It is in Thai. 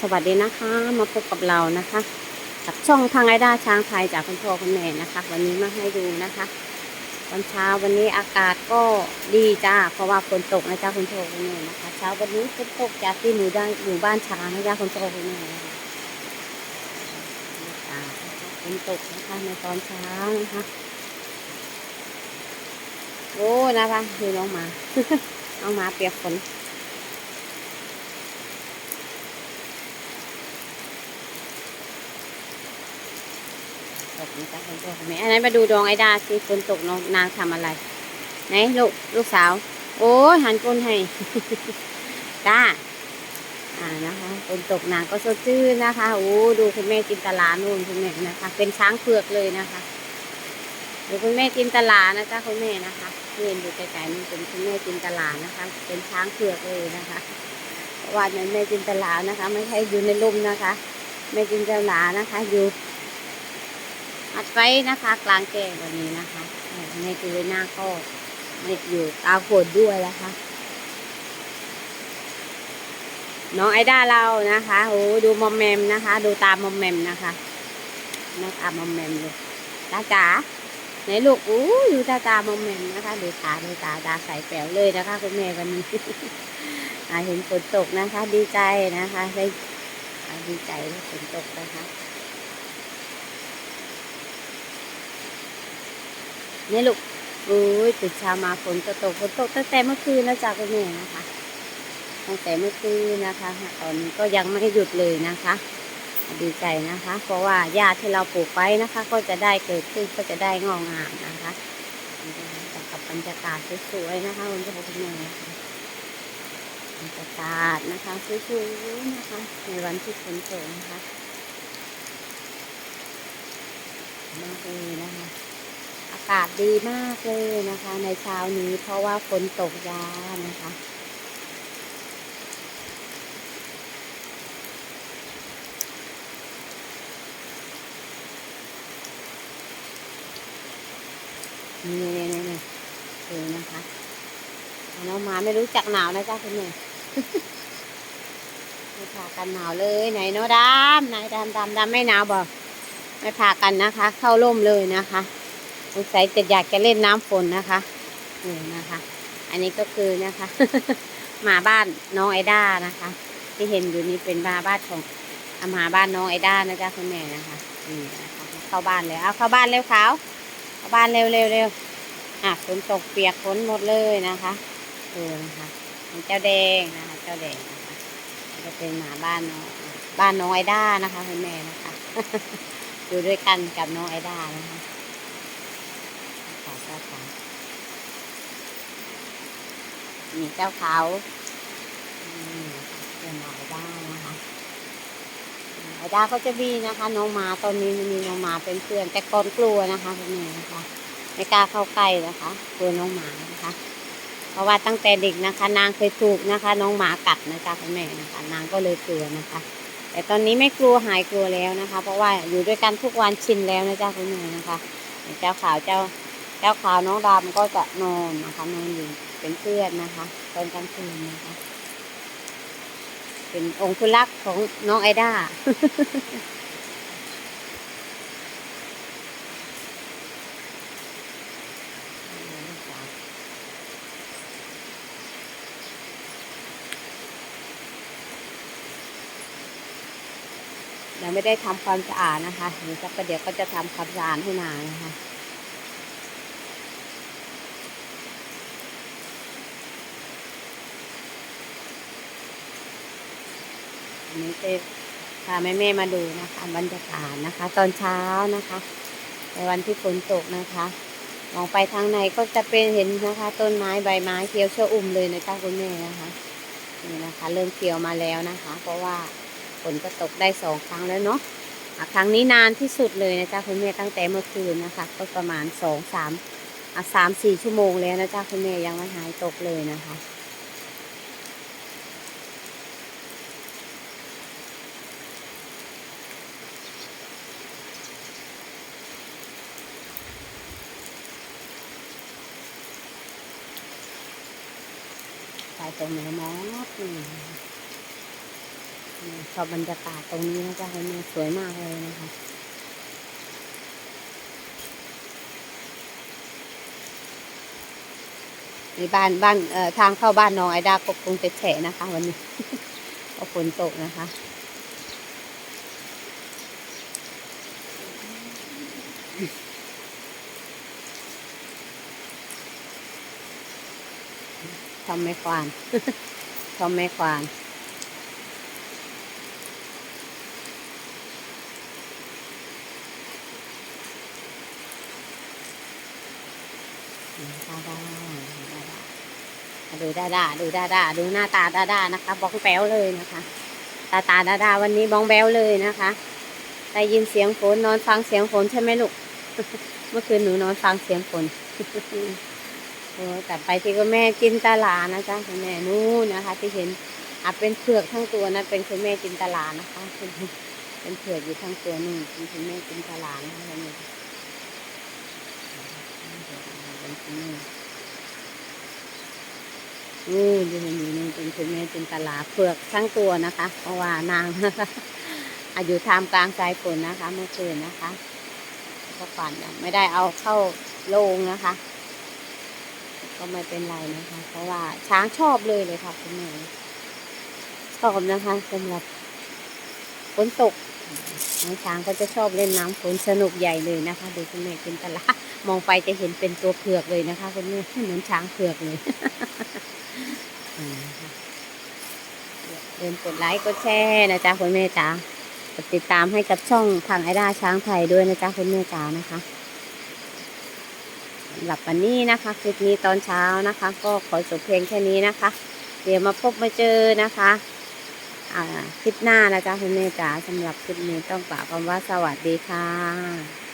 สวัสดีนะคะ มาพบกับเรานะคะกับช่องทางไอด้าช้างไทยจากคุณพ่อคุณแม่นะคะ วันนี้มาให้ดูนะคะตอนเช้าวันนี้อากาศก็ดีจ้าเพราะว่าฝนตกนะจ้าคุณพ่อคุณแม่นะคะ เช้าวันนี้ฝนตกจากที่หมู่ด้านหมู่บ้านช้างนะจ้าคุณพ่อคุณแม่นฝนตกนะคะในตอนเช้านะคะโอ้นะคะดูน้องหมาน้องหมาเปียกฝน นะจ๊ะฝนตกไหมอันนั้นมาดูดวงไอดาสิฝนตกน้องนางทำอะไร ไหนลูกลูกสาว โอ้หันก้นให้จ้าอ่านะคะฝนตกนางก็สดชื่นนะคะโอ้ดูคุณแม่จินตลาโน่นคุณแม่นะคะ เป็นช้างเผือกเลยนะคะดูคุณแม่จินตลานะจ๊ะคุณแม่นะคะเห็นดูไกลๆนี่เป็นคุณแม่จินตลานะคะ เป็นช้างเผือกเลยนะคะว่านั้นแม่จินตลานะคะ ไม่ใช่อยู่ในร่มนะคะแม่จินตลานะคะ อยู่ อัดไว้นะคะ กลางแจ้งวันนี้นะคะในคือหน้าก็ไม่อยู่กลางฝนด้วยนะคะ น้องไอด้าเรานะคะโอ้ดูมอมแมมนะคะ ดูตามอมแมมนะคะน้องตามอมแมมเลยตาจ๋าไหนลูกอู้ดูตาตามอมแมมนะคะดูตาดูตาตาใสแป๋วเลยนะคะ คุณแม่วันนี้เห็นฝนตกนะคะ ดีใจนะคะได้ดีใจที่ฝนตกนะคะ นี่ลูกโอ้ยตื่นเช้ามาฝนก็ตกฝนตกตั้งแต่เมื่อคืนแล้วจ้าคุณแม่นะคะ ตั้งแต่เมื่อคืนนะคะ ตอนนี้ก็ยังไม่หยุดเลยนะคะ ดีใจนะคะ เพราะว่าหญ้าที่เราปลูกไว้นะคะ ก็จะได้เกิดขึ้นก็จะได้งอกงามนะคะกับบรรยากาศสวยๆนะคะคุณพ่อคุณแม่บรรยากาศนะคะสวยๆนะคะ ในวันที่ฝนตกนะคะมากเลยนะคะ อากาศดีมากเลยนะคะ ในเช้านี้เพราะว่าฝนตกยานะคะ นี่นี่นี่นี่ดูนะคะน้องหมาไม่รู้จักหนาวนะจ๊ะคุณแม่ไม่พากันหนาวเลยไหนเนาะดำไหนดำดำดำไม่หนาวบ่ไม่พากันนะคะ เข้าร่มเลยนะคะ สงสัยจะอยากจะเล่นน้ำฝนนะคะนี่นะคะ อันนี้ก็คือนะคะหมาบ้านน้องไอด้านะคะ ที่เห็นอยู่นี้เป็นหมาบ้านของอาหมาบ้านน้องไอด้านะจ๊ะคุณแม่นะคะนี่นะคะเข้าบ้านเลยเอาเข้าบ้านเร็วขาวเข้าบ้านเร็วเร็วเร็วอะฝนตกเปียกฝนหมดเลยนะคะดูนะคะเป็นเจ้าแดงนะคะ เจ้าแดงนะคะจะเป็นหมาบ้านน้องบ้านน้องไอด้านะคะคุณแม่นะคะอยู่ด้วยกันกับน้องไอด้านะคะ เจ้าขาวนี่เจ้าขาวนี่เป็นหมายด้านะคะหมาด้าก็จะมีนะคะ น้องหมาตอนนี้มีน้องหมาเป็นเพื่อน แต่ก่อนกลัวนะคะคุณแม่นะคะไม่กล้าเข้าใกล้นะคะกลัวน้องหมานะคะ เพราะว่าตั้งแต่เด็กนะคะ นางเคยถูกนะคะ น้องหมากัดนะจ๊ะคุณแม่นะคะ นางก็เลยกลัวนะคะ แต่ตอนนี้ไม่กลัวหายกลัวแล้วนะคะ เพราะว่าอยู่ด้วยกันทุกวันชินแล้วนะจ๊ะคุณแม่นะคะ เจ้าขาวเจ้า เจ้าขาวน้องดำก็จะนอนนะคะนอนอยู่เป็นเพื่อนนะคะ ตอนกลางคืนนะคะ เป็นองคุลักษ์ของน้องไอด้ายังไม่ได้ทำความสะอาดนะคะเดี๋ยวสักประเดี๋ยวก็จะทำความสะอาดให้นางนะคะ อันนี้จะพาแม่แม่ๆมาดูนะคะบรรยากาศนะคะ ตอนเช้านะคะในวันที่ฝนตกนะคะ มองไปทางไหนก็จะเป็นเห็นนะคะ ต้นไม้ใบไม้เขียวเชอุ่มเลยนะจ้าคุณแม่นะคะนี่นะคะ เริ่มเขียวมาแล้วนะคะ เพราะว่าฝนก็ตกได้สองครั้งแล้วเนาะครั้งนี้นานที่สุดเลยนะจ้าคุณแม่ตั้งแต่เมื่อคืนนะคะ ก็ประมาณสองสามสามสี่ชั่วโมงแล้วนะจ้าคุณแม่ยังไม่หายตกเลยนะคะ ใส่ตรงไหนมอสนี่ชอบบรรยากาศตรงนี้นะจ๊ะเนี่ยสวยมากเลยนะคะในบ้านบ้านเอ่อทางเข้าบ้านน้องไอดาก็คงจะแฉะนะคะ วันนี้เพราฝนตกนะคะ ทำไม่ควานทำไม่ควานดาดาดาดาดูดาดาดูดาดาดูหน้าตาดาดานะคะบ้องแป๊วเลยนะคะ ตาตาดาดาวันนี้บ้องแป๊วเลยนะคะได้ยินเสียงฝนนอนฟังเสียงฝนใช่ไหมลูก เมื่อคืนหนูนอนฟังเสียงฝน โอ้แต่ไปที่ก็แม่จินตลานะจ๊ะคุณแม่นู่นนะคะ ที่เห็นอาจเป็นเผือกทั้งตัวนะเป็นคุณแม่จินตลานะคะเป็นเผือกอยู่ทั้งตัวนู่นเป็นคุณแม่จินตลานะคะนี่เป็นคุณแม่อืออยู่อยู่นี่เป็นคุณแม่จินตลาเผือกทั้งตัวนะคะเพราะว่านางอายุท่ามกลางสายฝนนะคะ เมื่อคืนนะคะก็ฝันไม่ได้เอาเข้าโรงนะคะ ก็ไม่เป็นไรนะคะ เพราะว่าช้างชอบเลยเลยค่ะคุณแม่ชอบนะคะสำหรับฝนตกน้องช้างก็จะชอบเล่นน้ำฝนสนุกใหญ่เลยนะคะดูคุณแม่จินตลามองไปจะเห็นเป็นตัวเผือกเลยนะคะคุณแม่เหมือนช้างเผือกเลยอืมค่ะเดินกดไลค์กดแชร์นะจ๊ะคุณแม่จ๋ากดติดตามให้กับช่องทางไอด้าช้างไทยด้วยนะจ๊ะคุณแม่จ๋านะคะ สำหรับวันนี้นะคะคลิปนี้ตอนเช้านะคะ ก็ขอจบเพียงแค่นี้นะคะ เดี๋ยวมาพบมาเจอนะคะคลิปหน้านะจ๊ะคุณแม่จ๋าสำหรับคลิปนี้ต้องกล่าวคำว่าสวัสดีค่ะ